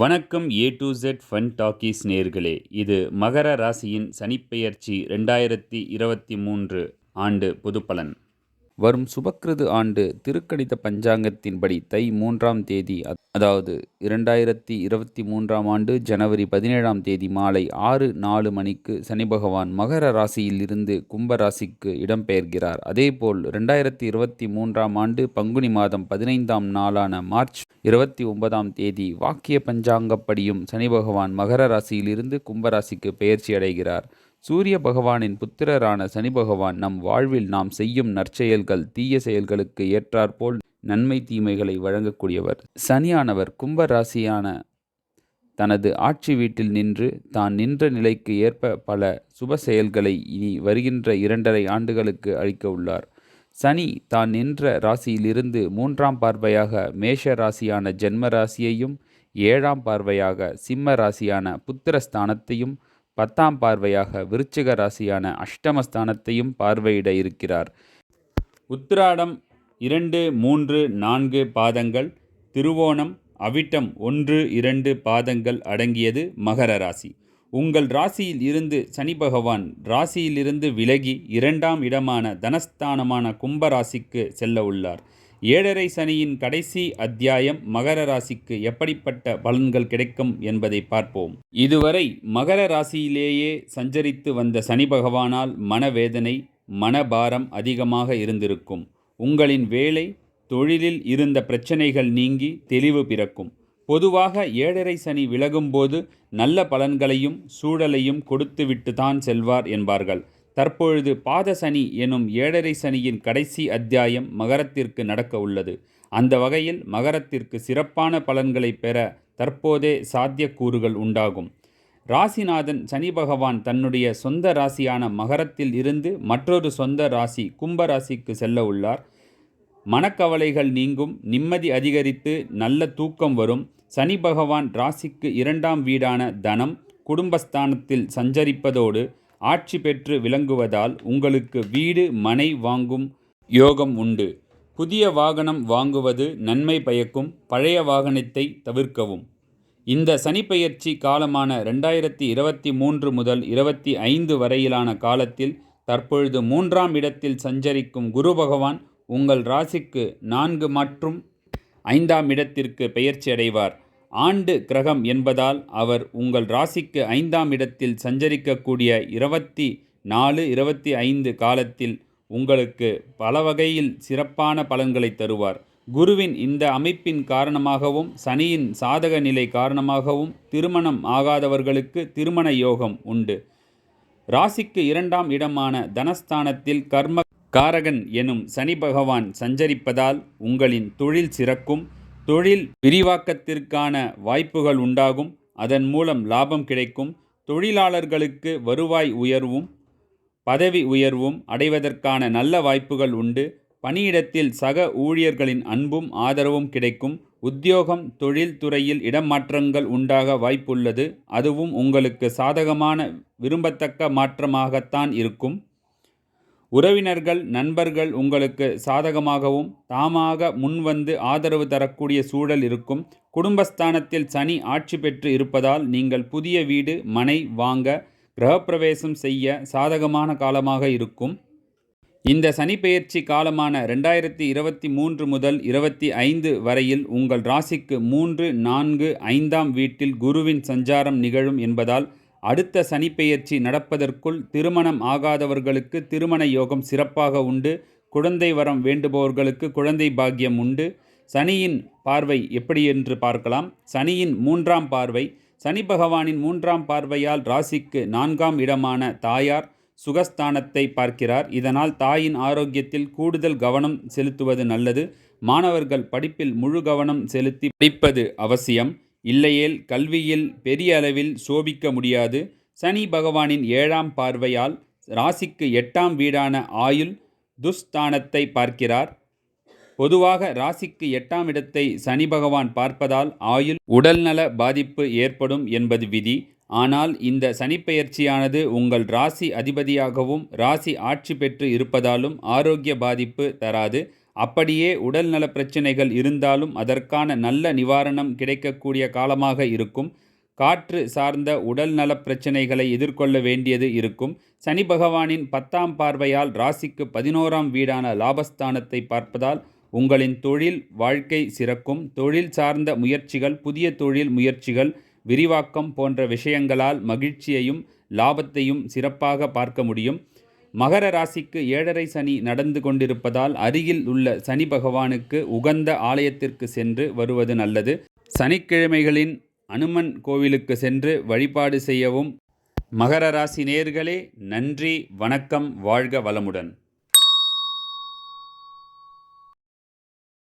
வணக்கம் A to Z fun talkies நேர்களே இது மகர ராசியின் சனிப்பெயர்ச்சி ரெண்டாயிரத்தி இருபத்தி மூன்று ஆண்டு பொதுப்பலன். வரும் சுபக்கிருது ஆண்டு திருக்கணித பஞ்சாங்கத்தின்படி தை மூன்றாம் தேதி அதாவது இரண்டாயிரத்தி இருபத்தி மூன்றாம் ஆண்டு ஜனவரி பதினேழாம் தேதி மாலை ஆறு நாலு மணிக்கு சனி பகவான் மகர ராசியில் இருந்து கும்ப ராசிக்கு இடம்பெயர்கிறார். அதேபோல் ரெண்டாயிரத்தி இருபத்தி மூன்றாம் ஆண்டு பங்குனி மாதம் பதினைந்தாம் நாளான மார்ச் இருபத்தி ஒன்பதாம் தேதி வாக்கிய பஞ்சாங்கப்படியும் சனி பகவான் மகர ராசியிலிருந்து கும்பராசிக்கு பெயர்ச்சி அடைகிறார். சூரிய பகவானின் புத்திரரான சனி பகவான் நம் வாழ்வில் நாம் செய்யும் நற்செயல்கள் தீய செயல்களுக்கு ஏற்றாற்போல் நன்மை தீமைகளை வழங்கக்கூடியவர். சனியானவர் கும்ப ராசியான தனது ஆட்சி வீட்டில் நின்று தான் நின்ற நிலைக்கு ஏற்ப பல சுப செயல்களை இனி வருகின்ற இரண்டரை ஆண்டுகளுக்கு அளிக்க உள்ளார். சனி தான் நின்ற ராசியிலிருந்து மூன்றாம் பார்வையாக மேஷ ராசியான ஜென்ம ராசியையும் ஏழாம் பார்வையாக சிம்ம ராசியான புத்திரஸ்தானத்தையும் பத்தாம் பார்வையாக விருச்சிக ராசியான அஷ்டமஸ்தானத்தையும் பார்வையிட இருக்கிறார். உத்திராடம் இரண்டு மூன்று நான்கு பாதங்கள் திருவோணம் அவிட்டம் ஒன்று இரண்டு பாதங்கள் அடங்கியது மகர ராசி. உங்கள் ராசியில் இருந்து சனி பகவான் ராசியிலிருந்து விலகி இரண்டாம் இடமான தனஸ்தானமான கும்பராசிக்கு செல்ல உள்ளார். ஏழரை சனியின் கடைசி அத்தியாயம் மகர ராசிக்கு எப்படிப்பட்ட பலன்கள் கிடைக்கும் என்பதை பார்ப்போம். இதுவரை மகர ராசியிலேயே சஞ்சரித்து வந்த சனி பகவானால் மனவேதனை மனபாரம் அதிகமாக இருந்திருக்கும். உங்களின் வேலை தொழிலில் இருந்த பிரச்சனைகள் நீங்கி தெளிவு பிறக்கும். பொதுவாக ஏழரை சனி விலகும்போது நல்ல பலன்களையும் சூழலையும் கொடுத்துவிட்டு தான் செல்வார் என்பார்கள். தற்பொழுது பாத சனி எனும் ஏழரை சனியின் கடைசி அத்தியாயம் மகரத்திற்கு நடக்க உள்ளது. அந்த வகையில் மகரத்திற்கு சிறப்பான பலன்களை பெற தற்போதே சாத்தியக்கூறுகள் உண்டாகும். ராசிநாதன் சனி பகவான் தன்னுடைய சொந்த ராசியான மகரத்தில் இருந்து மற்றொரு சொந்த ராசி கும்ப ராசிக்கு செல்ல உள்ளார். மனக்கவலைகள் நீங்கும் நிம்மதி அதிகரித்து நல்ல தூக்கம் வரும். சனி பகவான் ராசிக்கு இரண்டாம் வீடான தனம் குடும்பஸ்தானத்தில் சஞ்சரிப்பதோடு ஆட்சி பெற்று விளங்குவதால் உங்களுக்கு வீடு மனை வாங்கும் யோகம் உண்டு. புதிய வாகனம் வாங்குவது நன்மை பயக்கும் பழைய வாகனத்தை தவிர்க்கவும். இந்த சனிப்பெயர்ச்சி காலமான ரெண்டாயிரத்தி இருபத்தி மூன்று முதல் இருபத்தி ஐந்து வரையிலான காலத்தில் தற்பொழுது மூன்றாம் இடத்தில் சஞ்சரிக்கும் குரு பகவான் உங்கள் ராசிக்கு நான்கு மற்றும் ஐந்தாம் இடத்திற்கு பெயர்ச்சி அடைவார். ஆண்டு கிரகம் என்பதால் அவர் உங்கள் ராசிக்கு ஐந்தாம் இடத்தில் சஞ்சரிக்கக்கூடிய இருபத்தி நாலு இருபத்தி ஐந்து காலத்தில் உங்களுக்கு பல வகையில் சிறப்பான பலன்களை தருவார். குருவின் இந்த அமைப்பின் காரணமாகவும் சனியின் சாதக நிலை காரணமாகவும் திருமணம் ஆகாதவர்களுக்கு திருமண யோகம் உண்டு. ராசிக்கு இரண்டாம் இடமான தனஸ்தானத்தில் கர்ம காரகன் எனும் சனி பகவான் சஞ்சரிப்பதால் உங்களின் தொழில் சிறக்கும். தொழில் விரிவாக்கத்திற்கான வாய்ப்புகள் உண்டாகும். அதன் மூலம் லாபம் கிடைக்கும். தொழிலாளர்களுக்கு வருவாய் உயர்வும் பதவி உயர்வும் அடைவதற்கான நல்ல வாய்ப்புகள் உண்டு. பணியிடத்தில் சக ஊழியர்களின் அன்பும் ஆதரவும் கிடைக்கும். உத்தியோகம் தொழில் துறையில் இடமாற்றங்கள் உண்டாக வாய்ப்புள்ளது. அதுவும் உங்களுக்கு சாதகமான விரும்பத்தக்க மாற்றமாகத்தான் இருக்கும். உறவினர்கள் நண்பர்கள் உங்களுக்கு சாதகமாகவும் தாமாக முன்வந்து ஆதரவு தரக்கூடிய சூழல் இருக்கும். குடும்பஸ்தானத்தில் சனி ஆட்சி பெற்று இருப்பதால் நீங்கள் புதிய வீடு மனை வாங்க கிரகப்பிரவேசம் செய்ய சாதகமான காலமாக இருக்கும். இந்த சனிப்பெயர்ச்சி காலமான ரெண்டாயிரத்தி இருபத்தி மூன்று முதல் இருபத்தி ஐந்து வரையில் உங்கள் ராசிக்கு மூன்று நான்கு ஐந்தாம் வீட்டில் குருவின் சஞ்சாரம் நிகழும் என்பதால் அடுத்த சனிப்பெயர்ச்சி நடப்பதற்குள் திருமணம் ஆகாதவர்களுக்கு திருமண யோகம் சிறப்பாக உண்டு. குழந்தை வரம் வேண்டுபவர்களுக்கு குழந்தை பாக்கியம் உண்டு. சனியின் பார்வை எப்படி என்று பார்க்கலாம். சனியின் மூன்றாம் பார்வை. சனி பகவானின் மூன்றாம் பார்வையால் ராசிக்கு நான்காம் இடமான தாயார் சுகஸ்தானத்தை பார்க்கிறார். இதனால் தாயின் ஆரோக்கியத்தில் கூடுதல் கவனம் செலுத்துவது நல்லது. மாணவர்கள் படிப்பில் முழு கவனம் செலுத்தி படிப்பது அவசியம். இல்லையேல் கல்வியில் பெரிய அளவில் சோபிக்க முடியாது. சனி பகவானின் ஏழாம் பார்வையால் ராசிக்கு எட்டாம் வீடான ஆயுள் துஸ்தானத்தை பார்க்கிறார். பொதுவாக ராசிக்கு எட்டாம் இடத்தை சனி பகவான் பார்ப்பதால் ஆயுள் உடல்நல பாதிப்பு ஏற்படும் என்பது விதி. ஆனால் இந்த சனிப்பெயர்ச்சியானது உங்கள் ராசி அதிபதியாகவும் ராசி ஆட்சி பெற்று இருப்பதாலும் ஆரோக்கிய பாதிப்பு தராது. அப்படியே உடல்நல பிரச்சினைகள் இருந்தாலும் அதற்கான நல்ல நிவாரணம் கிடைக்கக்கூடிய காலமாக இருக்கும். காற்று சார்ந்த உடல் நலப் பிரச்சனைகளை எதிர்கொள்ள வேண்டியது இருக்கும். சனி பகவானின் பத்தாம் பார்வையால் ராசிக்கு பதினோராம் வீடான லாபஸ்தானத்தை பார்ப்பதால் உங்களின் தொழில் வாழ்க்கை சிறக்கும். தொழில் சார்ந்த முயற்சிகள் புதிய தொழில் முயற்சிகள் விரிவாக்கம் போன்ற விஷயங்களால் மகிழ்ச்சியையும் லாபத்தையும் சிறப்பாக பார்க்க முடியும். மகர ராசிக்கு ஏழரை சனி நடந்து கொண்டிருப்பதால் அருகில் உள்ள சனி பகவானுக்கு உகந்த ஆலயத்திற்கு சென்று வருவது நல்லது. சனிக்கிழமைகளின் அனுமன் கோவிலுக்கு சென்று வழிபாடு செய்யவும். மகர ராசி நேர்களே நன்றி வணக்கம் வாழ்க வளமுடன்.